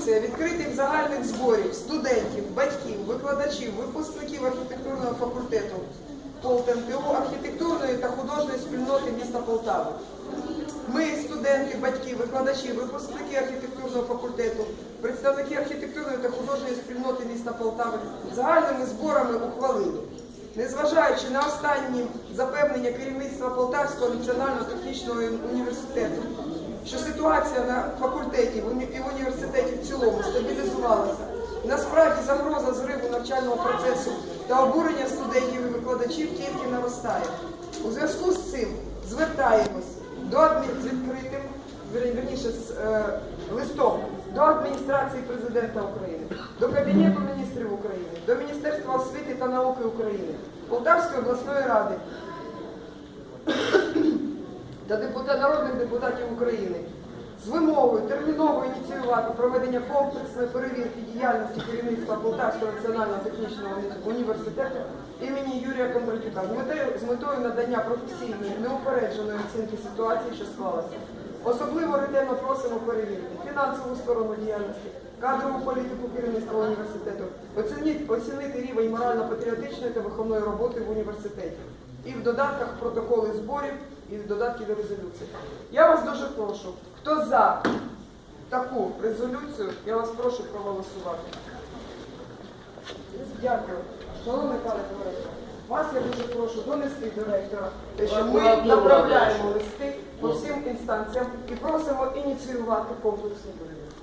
резолюція відкритих загальних зборів студентів, батьків, викладачів, випускників архітектурного факультету ПолтНТУ, архітектурної та художньої спільноти міста Полтави. Ми, студенти, батьки, викладачі, випускники архітектурного факультету, представники архітектурної та художньої спільноти міста Полтави загальними зборами ухвалили, незважаючи на останні запевнення керівництва Полтавського національного технічного університету, що ситуація на факультеті в уні- і в університеті в цілому стабілізувалася. Насправді загроза зриву навчального процесу та обурення студентів і викладачів тільки наростає. У зв'язку з цим звертаємось до з відкритим, вірніше, з е, листом до адміністрації президента України, до Кабінету міністрів України, до Міністерства освіти та науки України, Полтавської обласної ради та народних депутатів України з вимогою терміново ініціювати проведення комплексної перевірки діяльності керівництва Полтавського національного технічного університету імені Юрія Кондратюка з метою, надання професійної неупередженої оцінки ситуації, що склалася. Особливо ретельно просимо перевірити фінансову сторону діяльності, кадрову політику керівництва університету, оцінити, оцінити рівень морально-патріотичної та виховної роботи в університеті. І в додатках протоколи зборів, і додатки до резолюції. Я вас дуже прошу, хто за таку резолюцію, я вас прошу проголосувати. Дякую. Шановний пане директор, вас я дуже прошу донести до ректора, що ми направляємо листи по всім інстанціям і просимо ініціювати комплексну перевірку.